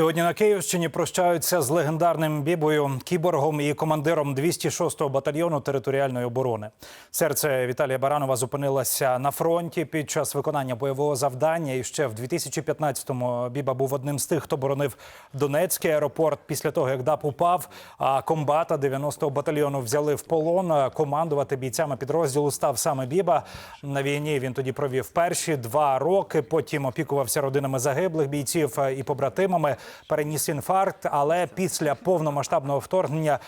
Сьогодні на Київщині прощаються з легендарним бібою, кіборгом і командиром 206-го батальйону територіальної оборони. Серце Віталія Баранова зупинилося на фронті під час виконання бойового завдання. І ще в 2015-му Біба був одним з тих, хто боронив Донецький аеропорт після того, як ДАП упав. А комбата 90-го батальйону взяли в полон. Командувати бійцями підрозділу став саме Біба. На війні він тоді провів перші два роки. Потім опікувався родинами загиблих бійців і побратимами. Переніс інфаркт, але після повномасштабного вторгнення.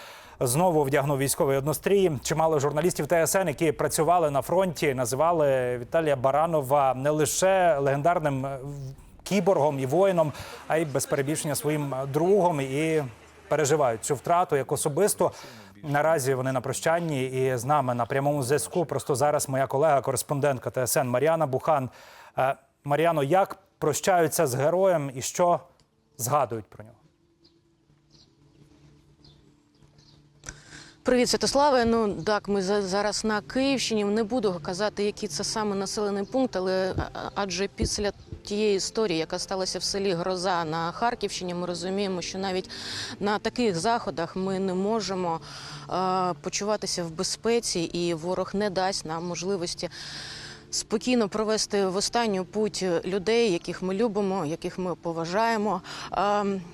Знову вдягнув військовий однострій. Чимало журналістів ТСН, які працювали на фронті, називали Віталія Баранова не лише легендарним е, кіборгом і воїном, а й без перебільшення своїм другом і переживають цю втрату як особисто. Наразі вони на прощанні і з нами на прямому зв'язку. Просто зараз моя колега, кореспондентка ТСН Мар'яна Бухан. Е, Мар'яно, як прощаються з героєм і що згадують про нього? Привіт, Святославе. Ну так, ми за- зараз на Київщині. Не буду казати, який це саме населений пункт, але адже після тієї історії, яка сталася в селі Гроза на Харківщині, ми розуміємо, що навіть на таких заходах ми не можемо е, почуватися в безпеці, і ворог не дасть нам можливості. Спокійно провести в останню путь людей, яких ми любимо, яких ми поважаємо.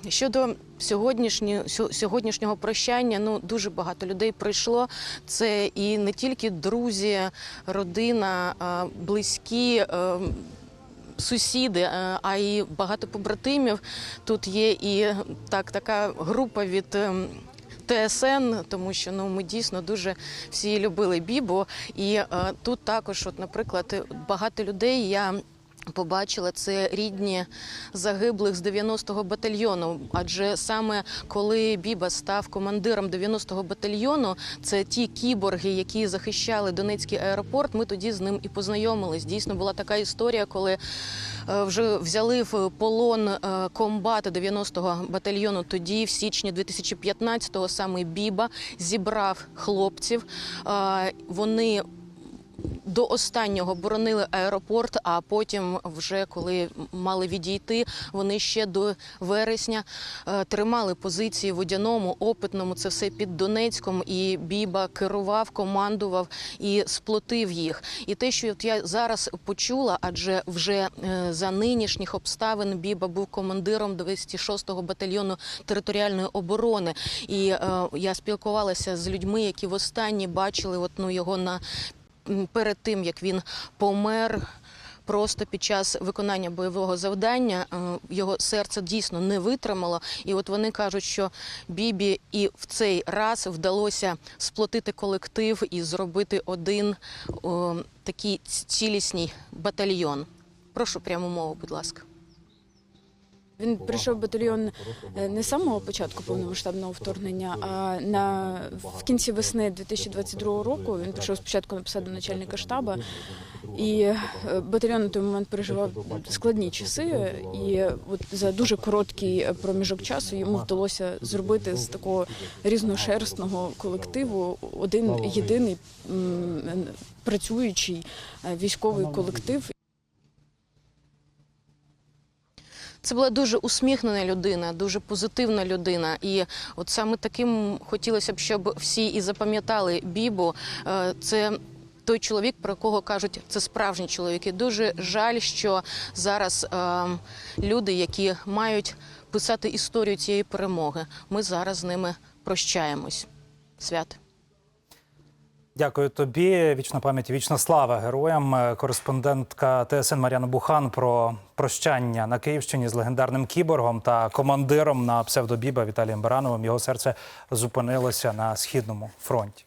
Щодо сьогоднішнього сьогоднішнього прощання, ну дуже багато людей прийшло. Це і не тільки друзі, родина, близькі. е, Сусіди, е, а й багато побратимів. Тут є і так, така група від ем, ТСН, тому що ну ми дійсно дуже всі любили Бібо. І е, тут також, от, наприклад, багато людей я. Побачила це рідні загиблих з 90-го батальйону. Адже саме коли Біба став командиром 90-го батальйону, це ті кіборги, які захищали Донецький аеропорт. Ми тоді з ним і познайомились. Дійсно була така історія, коли е, вже взяли в полон е, комбата 90-го батальйону. Тоді, в січні 2015-го, саме Біба зібрав хлопців. Е, Вони до останнього боронили аеропорт, а потім, вже коли мали відійти, вони ще до вересня е, тримали позиції в водяному, опитному. Це все під Донецьком. І Біба керував, командував і сплотив їх. І те, що от я зараз почула, адже вже е, за нинішніх обставин Біба був командиром 206-го батальйону територіальної оборони. І е, я спілкувалася з людьми, які востаннє бачили от, ну, його на перед тим, як він помер. Просто під час виконання бойового завдання е, його серце дійсно не витримало. І от вони кажуть, що Бібі і в цей раз вдалося сплотити колектив і зробити один о, такий цілісний батальйон. Прошу пряму мову, будь ласка. Він прийшов в батальйон е, не з самого початку повномасштабного вторгнення, а на в кінці весни 2022 року. Він прийшов спочатку на посаду начальника штабу, і е, батальйон на той момент переживав складні часи. І от за дуже короткий проміжок часу йому вдалося зробити з такого різношерстного колективу один єдиний працюючий е, військовий колектив. Це була дуже усміхнена людина, дуже позитивна людина. І от саме таким хотілося б, щоб всі і запам'ятали Бібу. Е, Це той чоловік, про кого кажуть, це справжні чоловіки. Дуже жаль, що зараз е, люди, які мають писати історію цієї перемоги, ми зараз з ними прощаємось. Свят. Дякую тобі. Вічна пам'ять, вічна слава героям. Е, Кореспондентка ТСН Мар'яна Бухан про прощання на Київщині з легендарним кіборгом та командиром на псевдобіба Віталієм Барановим. Його серце зупинилося на східному фронті.